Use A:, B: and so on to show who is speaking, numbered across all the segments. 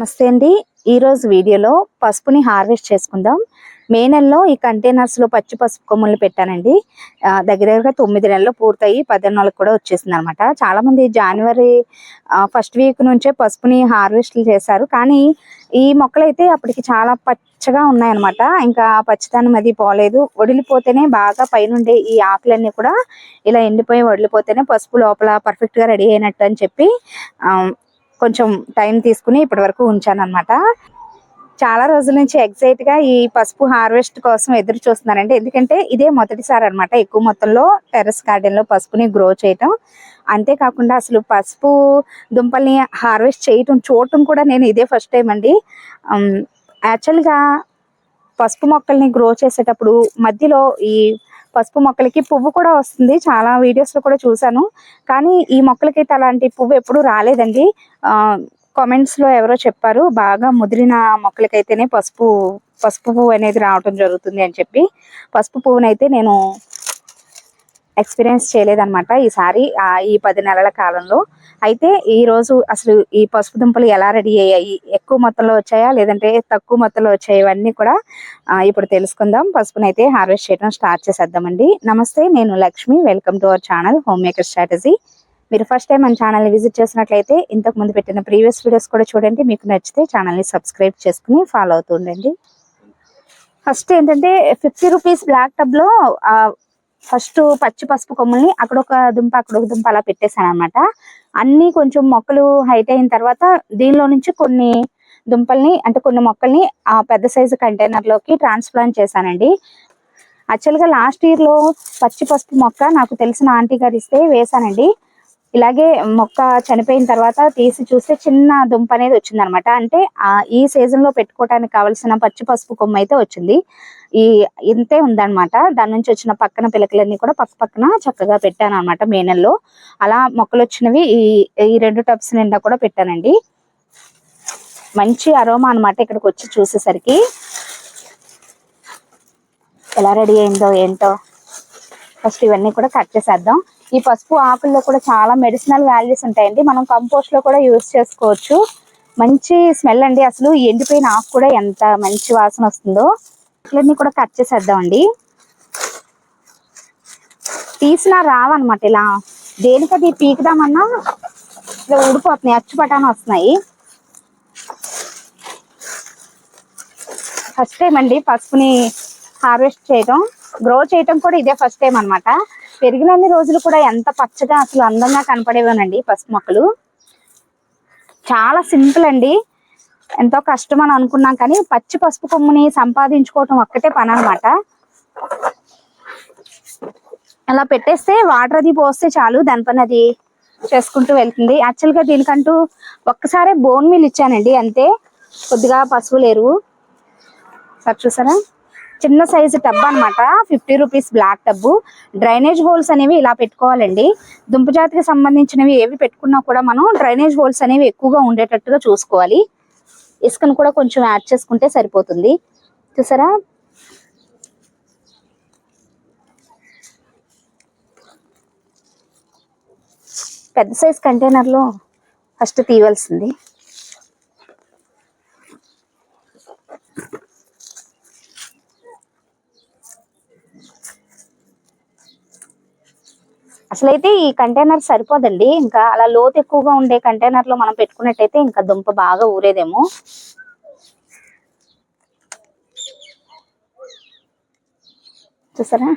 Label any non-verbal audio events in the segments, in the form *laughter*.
A: నమస్తే అండి. ఈరోజు వీడియోలో పసుపుని హార్వెస్ట్ చేసుకుందాం. మే నెలలో ఈ కంటైనర్స్లో పచ్చి పసుపు కొమ్ములు పెట్టానండి. దగ్గర దగ్గరగా తొమ్మిది నెలలు పూర్తయి పద్దెనిమిది కూడా వచ్చేసింది అనమాట చాలా మంది జనవరి ఫస్ట్ వీక్ నుంచే పసుపుని హార్వెస్ట్ చేశారు. కానీ ఈ మొక్కలు అయితే అప్పటికి చాలా పచ్చగా ఉన్నాయన్నమాట. ఇంకా పచ్చదనం అది పోలేదు. వడిలిపోతేనే బాగా పైనుండే ఈ ఆకులన్నీ కూడా ఇలా ఎండిపోయి వడిలిపోతేనే పసుపు లోపల పర్ఫెక్ట్గా రెడీ అయినట్టు అని చెప్పి కొంచెం టైం తీసుకుని ఇప్పటి వరకు ఉంచాను అనమాట చాలా రోజుల నుంచి ఎగ్జైట్గా ఈ పసుపు హార్వెస్ట్ కోసం ఎదురు చూస్తున్నారండి ఎందుకంటే ఇదే మొదటిసారి అనమాట ఎక్కువ మొత్తంలో టెర్రస్ గార్డెన్లో పసుపుని గ్రో చేయటం. అంతేకాకుండా అసలు పసుపు దుంపల్ని హార్వెస్ట్ చేయటం చూడటం కూడా నేను ఇదే ఫస్ట్ టైం అండి. యాక్చువల్గా పసుపు మొక్కల్ని గ్రో చేసేటప్పుడు మధ్యలో ఈ పసుపు మొక్కలకి పువ్వు కూడా వస్తుంది. చాలా వీడియోస్లో కూడా చూశాను. కానీ ఈ మొక్కలకైతే అలాంటి పువ్వు ఎప్పుడు రాలేదండి. కామెంట్స్లో కామెంట్స్లో ఎవరో చెప్పారు బాగా ముదిరిన మొక్కలకైతేనే పసుపు పసుపు పువ్వు అనేది రావటం జరుగుతుంది అని చెప్పి. పసుపు పువ్వునైతే నేను ఎక్స్పీరియన్స్ చేయలేదన్నమాట ఈసారి ఈ పది నెలల కాలంలో. అయితే ఈ రోజు అసలు ఈ పసుపు దుంపలు ఎలా రెడీ అయ్యాయి? ఎక్కువ మొత్తంలో వచ్చాయా? లేదంటే తక్కువ మొత్తంలో వచ్చాయి? ఇవన్నీ కూడా ఇప్పుడు తెలుసుకుందాం. పసుపుని అయితే హార్వెస్ట్ చేయడం స్టార్ట్ చేసేద్దామండి. నమస్తే నేను Lakshmi. Welcome to our channel home maker strategy. మీరు ఫస్ట్ టైం మన ఛానల్ విజిట్ చేసినట్లయితే ఇంతకు ముందు పెట్టిన ప్రీవియస్ వీడియోస్ కూడా చూడండి. మీకు నచ్చితే ఛానల్ని సబ్స్క్రైబ్ చేసుకుని ఫాలో అవుతూ ఉండండి. ఫస్ట్ ఏంటంటే ఫిఫ్టీ రూపీస్ బ్లాక్ టబ్లో ఫస్ట్ పచ్చి పసుపు కొమ్ముల్ని అక్కడ ఒక దుంప అక్కడ ఒక దుంప అలా పెట్టేశాను అనమాట అన్ని కొంచెం మొక్కలు హైట్ అయిన తర్వాత దీనిలో నుంచి కొన్ని దుంపల్ని అంటే కొన్ని మొక్కల్ని ఆ పెద్ద సైజు కంటైనర్లోకి ట్రాన్స్ప్లాంట్ చేశానండి. యాక్చువల్గా లాస్ట్ ఇయర్లో పచ్చి పసుపు మొక్క నాకు తెలిసిన ఆంటీ గారు ఇస్తే వేశానండి. ఇలాగే మొక్క చనిపోయిన తర్వాత తీసి చూస్తే చిన్న దుంప అనేది వచ్చింది అనమాట అంటే ఆ ఈ సీజన్లో పెట్టుకోవడానికి కావాల్సిన పచ్చి పసుపు కొమ్మ అయితే వచ్చింది. ఈ ఇంతే ఉందన్నమాట దాని నుంచి వచ్చిన పక్కన పిలకలన్నీ కూడా పక్క పక్కన చక్కగా పెట్టాను అనమాట మే నెలలో. అలా మొక్కలు వచ్చినవి ఈ ఈ రెండు టబ్స్ నిండా కూడా పెట్టానండి. మంచి అరోమా అన్నమాట ఇక్కడికి వచ్చి చూసేసరికి. ఎలా రెడీ అయిందో ఏంటో. ఫస్ట్ ఇవన్నీ కూడా కట్ చేసేద్దాం. ఈ పసుపు ఆకుల్లో కూడా చాలా మెడిసినల్ వాల్యూస్ ఉంటాయండి. మనం కంపోస్ట్లో కూడా యూస్ చేసుకోవచ్చు. మంచి స్మెల్ అండి. అసలు ఎండిపోయిన ఆకు కూడా ఎంత మంచి వాసన వస్తుందో. ఇట్లన్నీ కూడా కట్ చేసేద్దామండి. తీసినా రావన్నమాట ఇలా. దేనికది పీకుదామన్నా ఇలా ఊడిపోతున్నాయి. అచ్చుపటాన వస్తున్నాయి. ఫస్ట్ టైం అండి పసుపుని హార్వెస్ట్ చేయటం. గ్రో చేయటం కూడా ఇదే ఫస్ట్ టైం అనమాట పెరిగినన్ని రోజులు కూడా ఎంత పచ్చగా అసలు అందంగా కనపడేవనండి పసుపు మొక్కలు. చాలా సింపుల్ అండి. ఎంతో కష్టం అని అనుకున్నాం కానీ పచ్చి పసుపు కొమ్ముని సంపాదించుకోవటం ఒక్కటే పని అనమాట అలా పెట్టేస్తే వాటర్ అది పోస్తే చాలు దాని పని అది చేసుకుంటూ వెళ్తుంది. యాక్చువల్గా దీనికంటూ ఒక్కసారే బోన్ మీల్ ఇచ్చానండి అంతే. కొద్దిగా పసుపు ఎరువు సార్ చూసారా? చిన్న సైజు టబ్ అనమాట fifty rupees black tub drainage holes అనేవి ఇలా పెట్టుకోవాలండి. దుంప జాతికి సంబంధించినవి ఏవి పెట్టుకున్నా కూడా మనం డ్రైనేజ్ హోల్స్ అనేవి ఎక్కువగా ఉండేటట్టుగా చూసుకోవాలి. ఇసుకను కూడా కొంచెం యాడ్ చేసుకుంటే సరిపోతుంది. చూసారా? పెద్ద సైజ్ కంటైనర్లో ఫస్ట్ తీయవలసింది. అసలైతే ఈ కంటైనర్ సరిపోదండి. ఇంకా అలా లోతు ఎక్కువగా ఉండే కంటైనర్లో మనం పెట్టుకున్నట్టయితే ఇంకా దుంప బాగా ఊరేదేమో. చూసారా?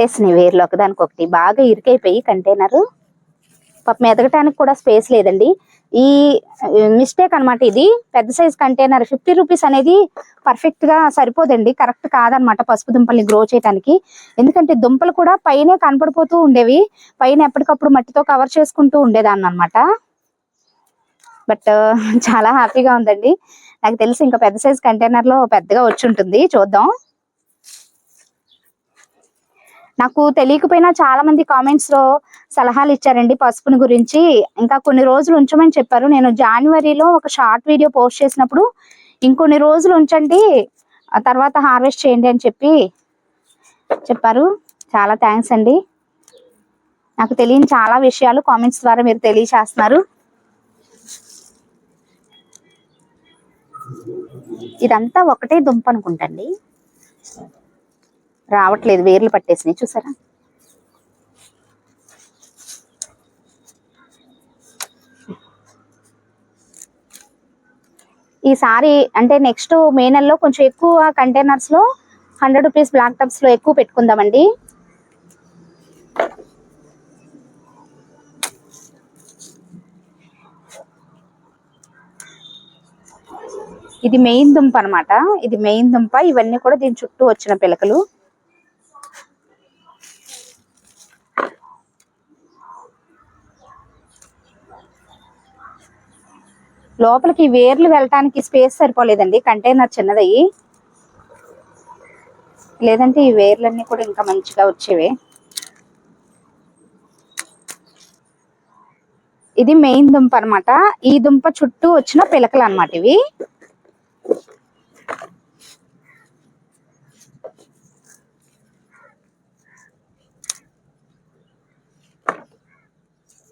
A: పట్టేసినాయి వేర్లు ఒకదానికి ఒకటి బాగా ఇరికైపోయి కంటైనర్. పాపం ఎదగటానికి కూడా స్పేస్ లేదండి. ఈ మిస్టేక్ అనమాట ఇది. పెద్ద సైజ్ కంటైనర్ ఫిఫ్టీ రూపీస్ అనేది పర్ఫెక్ట్గా సరిపోదండి. కరెక్ట్ కాదనమాట పసుపు దుంపల్ని గ్రో చేయడానికి ఎందుకంటే దుంపలు కూడా పైనే కనపడిపోతూ ఉండేవి. పైన ఎప్పటికప్పుడు మట్టితో కవర్ చేసుకుంటూ ఉండేదాన్ని అనమాట బట్ చాలా హ్యాపీగా ఉందండి. నాకు తెలిసి ఇంకా పెద్ద సైజ్ కంటైనర్లో పెద్దగా వచ్చి ఉంటుంది. చూద్దాం. నాకు తెలియకపోయినా చాలా మంది కామెంట్స్లో సలహాలు ఇచ్చారండి పసుపుని గురించి. ఇంకా కొన్ని రోజులు ఉంచమని చెప్పారు. నేను జనవరిలో ఒక షార్ట్ వీడియో పోస్ట్ చేసినప్పుడు ఇంకొన్ని రోజులు ఉంచండి ఆ తర్వాత హార్వెస్ట్ చేయండి అని చెప్పి చెప్పారు. చాలా థ్యాంక్స్ అండి. నాకు తెలియని చాలా విషయాలు కామెంట్స్ ద్వారా మీరు తెలియచేస్తున్నారు ఇదంతా ఒకటే దుంప అనుకుంటండి రావట్లేదు వేర్లు పట్టేసినాయి. చూసారా? ఈసారి అంటే నెక్స్ట్ మే నెలలో కొంచెం ఎక్కువ కంటైనర్స్లో హండ్రెడ్ రూపీస్ బ్లాక్ టబ్స్లో ఎక్కువ పెట్టుకుందామండి. ఇది మెయిన్ దుంప అన్నమాట. ఇది మెయిన్ దుంప. ఇవన్నీ కూడా దీని చుట్టూ వచ్చిన పిలకలు. లోపలికి వేర్లు వెళ్ళటానికి స్పేస్ సరిపోలేదండి కంటైనర్ చిన్నదయ్యి లేదంటే ఈ వేర్లన్నీ కూడా ఇంకా మంచిగా వచ్చేవి. ఇది మెయిన్ దుంప అన్నమాట. ఈ దుంప చుట్టూ వచ్చిన పిలకలు అన్నమాట ఇవి.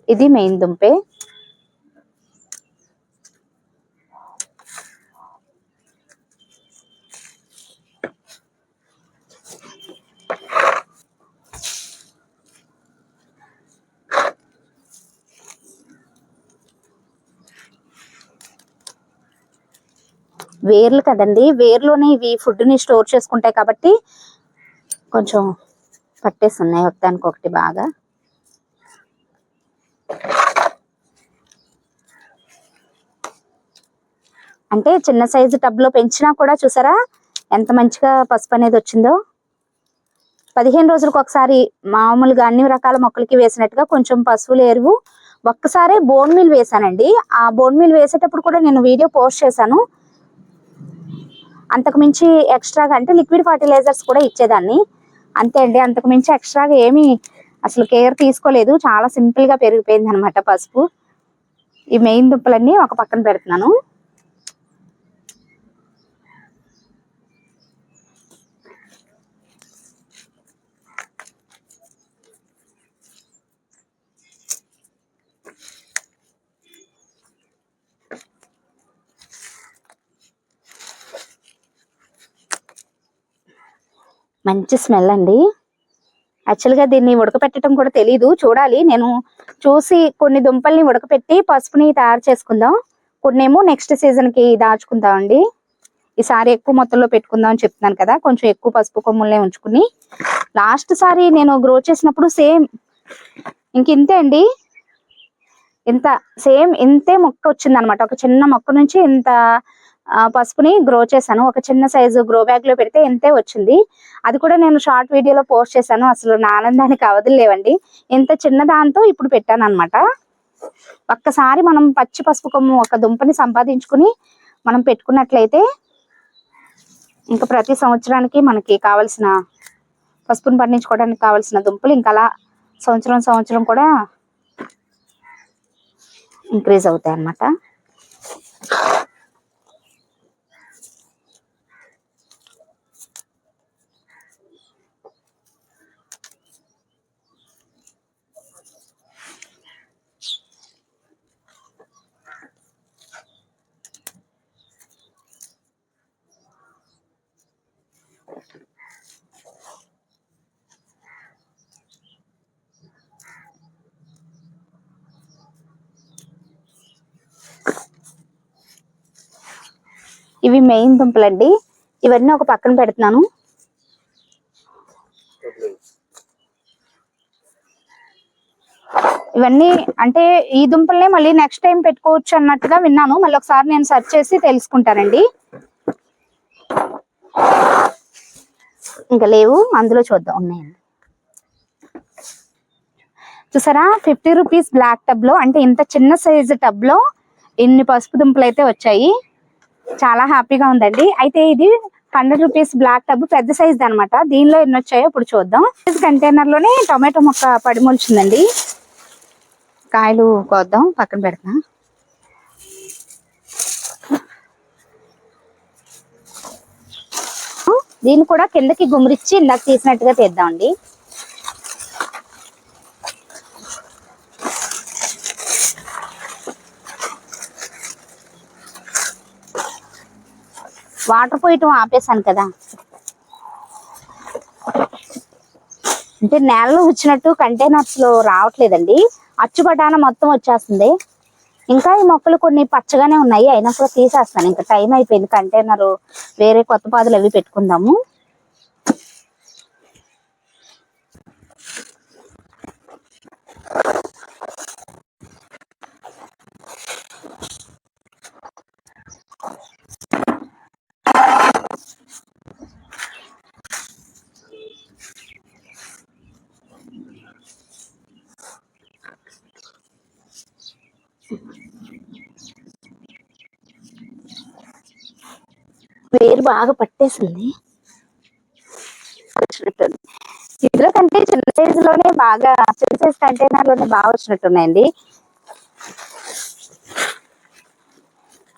A: ఇది మెయిన్ దుంపే. వేర్లు కదండి. వేర్లోనే ఇవి ఫుడ్ని స్టోర్ చేసుకుంటాయి కాబట్టి కొంచెం పట్టేస్తున్నాయి ఒకదానికి ఒకటి బాగా. అంటే చిన్న సైజు టబ్లో పెంచినా కూడా చూసారా? ఎంత మంచిగా పసుపు అనేది వచ్చిందో. పదిహేను రోజులకు ఒకసారి మామూలుగా అన్ని రకాల మొక్కలకి వేసినట్టుగా కొంచెం పశువుల ఎరువు. ఒక్కసారే బోన్ మిల్ వేశానండి ఆ బోన్ మిల్ వేసేటప్పుడు కూడా నేను వీడియో పోస్ట్ చేశాను. అంతకు మించి ఎక్స్ట్రాగా అంటే లిక్విడ్ ఫర్టిలైజర్స్ కూడా ఇచ్చేదాన్ని. అంతే అండి అంతకు మించి ఎక్స్ట్రాగా ఏమీ అసలు కేర్ తీసుకోలేదు. చాలా సింపుల్గా పెరిగిపోయింది అనమాట పసుపు. ఈ మెయిన్ దుప్పలన్నీ ఒక పక్కన పెడుతున్నాను. మంచి స్మెల్ అండి. యాక్చువల్గా దీన్ని ఉడకపెట్టడం కూడా తెలీదు. చూడాలి. నేను చూసి కొన్ని దుంపల్ని ఉడకపెట్టి పసుపుని తయారు చేసుకుందాం. కొన్నేమో నెక్స్ట్ సీజన్కి దాచుకుందాం అండి. ఈసారి ఎక్కువ మొత్తంలో పెట్టుకుందాం అని చెప్తున్నాను కదా. కొంచెం ఎక్కువ పసుపు కొమ్ములనే ఉంచుకుని. లాస్ట్ సారి నేను గ్రో చేసినప్పుడు సేమ్ ఇంక ఇంతే అండి. ఇంత సేమ్ ఇంతే మొక్క వచ్చింది అనమాట ఒక చిన్న మొక్క నుంచి ఇంత పసుపుని గ్రో చేశాను. ఒక చిన్న సైజు గ్రో బ్యాగ్లో పెడితే ఇంతే వచ్చింది? అది కూడా నేను షార్ట్ వీడియోలో పోస్ట్ చేశాను. అసలు నా ఆనందానికి అవధులు లేవండి. ఇంత చిన్న దాంతో ఇప్పుడు పెట్టాను అనమాట ఒక్కసారి మనం పచ్చి పసుపు కొమ్ము ఒక దుంపని సంపాదించుకుని మనం పెట్టుకున్నట్లయితే ఇంకా ప్రతి సంవత్సరానికి మనకి కావలసిన పసుపుని పండించుకోవడానికి కావలసిన దుంపలు ఇంకా అలా సంవత్సరం సంవత్సరం కూడా ఇంక్రీజ్ అవుతాయి అన్నమాట. ఇవి మెయిన్ దుంపలండి ఇవన్నీ ఒక పక్కన పెడుతున్నాను. ఇవన్నీ అంటే ఈ దుంపల్నే మళ్ళీ నెక్స్ట్ టైం పెట్టుకోవచ్చు అన్నట్టుగా విన్నాను. మళ్ళీ ఒకసారి నేను సెర్చ్ చేసి తెలుసుకుంటానండి. ఇంకా లేవు. అందులో చూద్దాం. ఉన్నాయండి. చూసారా? ఫిఫ్టీ రూపీస్ బ్లాక్ టబ్లో అంటే ఇంత చిన్న సైజు టబ్లో ఇన్ని పసుపు దుంపలు అయితే వచ్చాయి? చాలా హ్యాపీగా ఉందండి. అయితే ఇది హండ్రెడ్ రూపీస్ బ్లాక్ టబ్ పెద్ద సైజ్ అనమాట దీనిలో ఎన్ని వచ్చాయో ఇప్పుడు చూద్దాం. కంటైనర్లోనే టొమాటో మొక్క పడిమొలిచిందండి కాయలు కోద్దాం పక్కన పెడతా. దీన్ని కూడా కిందకి గుమిరిచ్చి ఇందాక తీసినట్టుగా తీద్దామండి. వాటర్ పోయటం ఆపేసాను కదా. అంటే నేలలో వచ్చినట్టు కంటైనర్స్లో రావట్లేదండి. అచ్చుబటాన మొత్తం వచ్చేస్తుంది. ఇంకా ఈ మొక్కలు కొన్ని పచ్చగానే ఉన్నాయి అయినా కూడా తీసేస్తాను. ఇంకా టైం అయిపోయింది కంటైనర్ వేరే కొత్త పాదులు అవి పెట్టుకుందాము వేరు బాగా పట్టేసింది. వచ్చినట్టుంది ఇందులో కంటే చిన్న సైజు లోనే బాగా చిన్న సైజ్ కంటైనర్లోనే బాగా వచ్చినట్టున్నాయండి.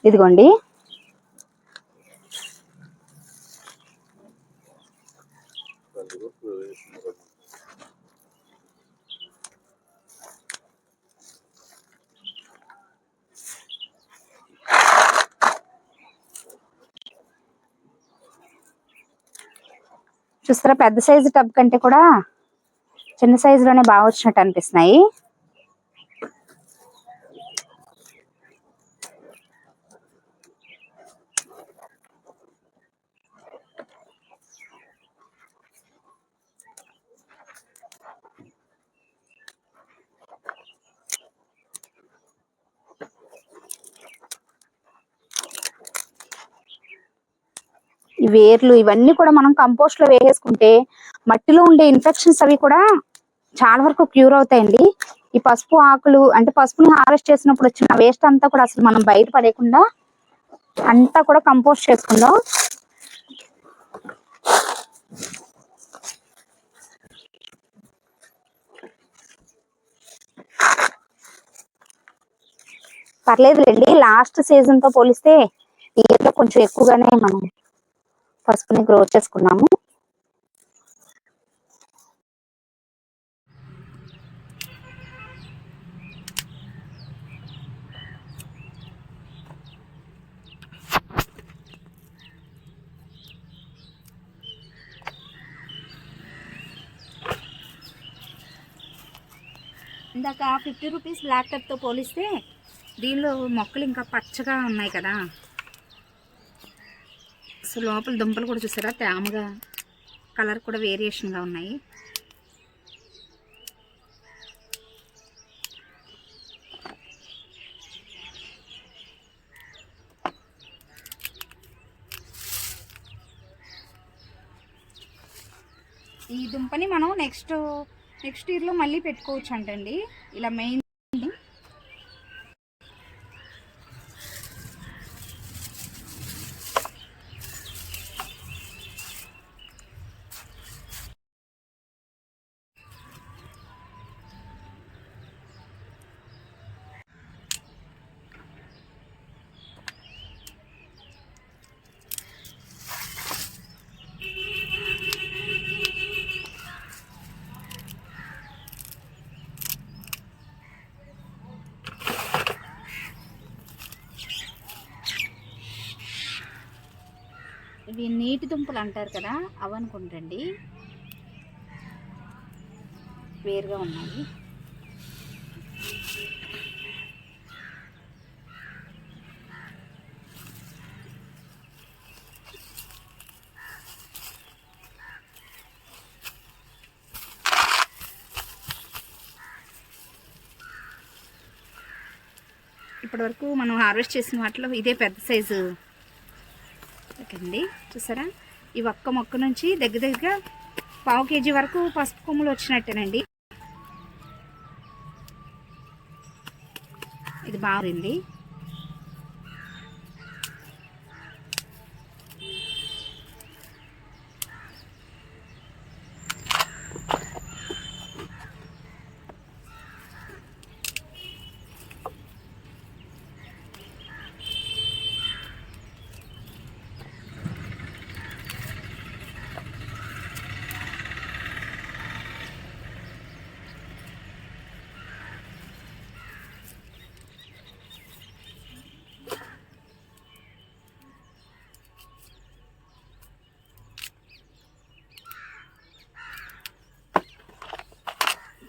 A: ఇదిగోండి. చూస్తారా? పెద్ద సైజు టబ్ కంటే కూడా చిన్న సైజు లోనే బాగా వచ్చినట్టు అనిపిస్తున్నాయి. వేర్లు ఇవన్నీ కూడా మనం కంపోస్ట్లో వేసేసుకుంటే మట్టిలో ఉండే ఇన్ఫెక్షన్స్ అవి కూడా చాలా వరకు క్యూర్ అవుతాయండి. ఈ పసుపు ఆకులు అంటే పసుపుని హారెస్ట్ చేసినప్పుడు వచ్చిన వేస్ట్ అంతా కూడా అసలు మనం బయట పడేయకుండా అంతా కూడా కంపోస్ట్ చేసుకుందాం. పర్లేదులేండి లాస్ట్ సీజన్తో పోలిస్తే ఈ కొంచెం ఎక్కువగానే మనం పసుపుని గ్రో చేసుకున్నాము. ఇందాక ఫిఫ్టీ రూపీస్ బ్లాక్తో పోలిస్తే దీనిలో మొక్కలు ఇంకా పచ్చగా ఉన్నాయి కదా. సో లోపల దుంపలు కూడా చూసారా? తేమగా కలర్ కూడా వేరియేషన్గా ఉన్నాయి. ఈ దుంపని మనం నెక్స్ట్ నెక్స్ట్ ఇయర్లో మళ్ళీ పెట్టుకోవచ్చు అంటండి ఇలా మెయిన్ ఇవి నీటి దుంపలు అంటారు కదా అవనుకుంటండి వేరుగా ఉన్నాయి. ఇప్పటివరకు మనం హార్వెస్ట్ చేసిన వాటిలో ఇదే పెద్ద సైజు ఉంటుంది. చూసారా? ఈ ఒక్క మొక్క నుంచి దగ్గర దగ్గర పావు కేజీ వరకు పసుపు కొమ్ములు వచ్చినట్టేనండి. ఇది బాగుంది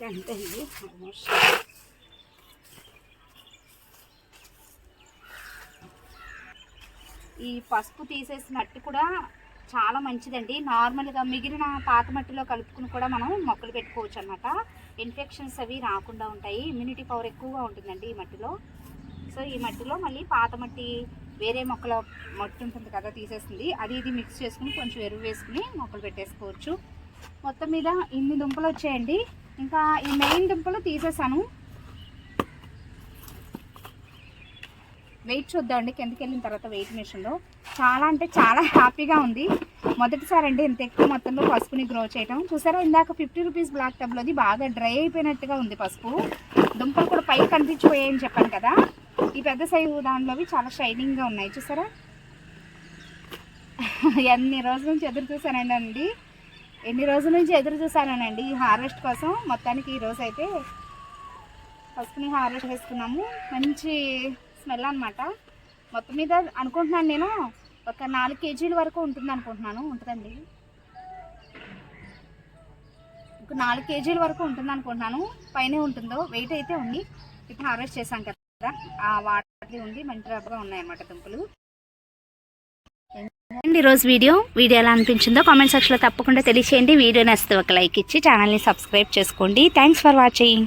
A: అంతే అండి ఆల్మోస్ట్ ఈ పసుపు తీసేసిన మట్టి కూడా చాలా మంచిదండి. నార్మల్గా మిగిలిన పాత మట్టిలో కలుపుకుని కూడా మనం మొక్కలు పెట్టుకోవచ్చు అనమాట ఇన్ఫెక్షన్స్ అవి రాకుండా ఉంటాయి. ఇమ్యూనిటీ పవర్ ఎక్కువగా ఉంటుందండి ఈ మట్టిలో. సో ఈ మట్టిలో మళ్ళీ పాత మట్టి వేరే మొక్కల మట్టి ఉంటుంది కదా తీసేస్తుంది. అది ఇది మిక్స్ చేసుకుని కొంచెం ఎరువు వేసుకుని మొక్కలు పెట్టేసుకోవచ్చు. మొత్తం మీద ఇన్ని దుంపలు వచ్చాయండి. ఇంకా ఈ మెయిన్ దుంపలు తీసేసాను. వెయిట్ చూద్దామండి కిందకి వెళ్ళిన తర్వాత వెయిట్ మిషన్లో. చాలా అంటే చాలా హ్యాపీగా ఉంది. మొదటిసారి అండి ఇంత ఎక్కువ మొత్తంలో పసుపుని గ్రో చేయటం. చూసారా ఇందాక ఫిఫ్టీ రూపీస్ బ్లాక్ టబ్లోది బాగా డ్రై అయిపోయినట్టుగా ఉంది పసుపు. దుంపలు కూడా పై కనిపించిపోయాయని చెప్పాను కదా. ఈ పెద్ద సైజు దానిలోవి చాలా షైనింగ్గా ఉన్నాయి. చూసారా? *laughs* ఎన్ని రోజుల నుంచి ఎదురు చూసానండి అండి ఎన్ని రోజుల నుంచి ఎదురు చూసానండి ఈ హార్వెస్ట్ కోసం. మొత్తానికి ఈరోజు అయితే పసుపుని హార్వెస్ట్ చేసుకున్నాము. మంచి స్మెల్ అనమాట మొత్తం మీద అనుకుంటున్నాను నేను ఒక నాలుగు కేజీల వరకు ఉంటుంది అనుకుంటున్నాను. ఉంటుందండి. ఒక నాలుగు కేజీల వరకు ఉంటుంది అనుకుంటున్నాను. పైనే ఉంటుందో వెయిట్ అయితే ఉంది. ఇప్పుడు హార్వెస్ట్ చేశాం కదా. ఆ వాటర్ ఉంది మంచి రబ్బగా ఉన్నాయన్నమాట దుంపలు. అండి ఈరోజు వీడియో. వీడియో ఎలా అనిపించిందో కామెంట్ సెక్షన్లో తప్పకుండా తెలియచేయండి. వీడియో నచ్చితే ఒక లైక్ ఇచ్చి ఛానల్ని సబ్స్క్రైబ్ చేసుకోండి. Thanks for watching.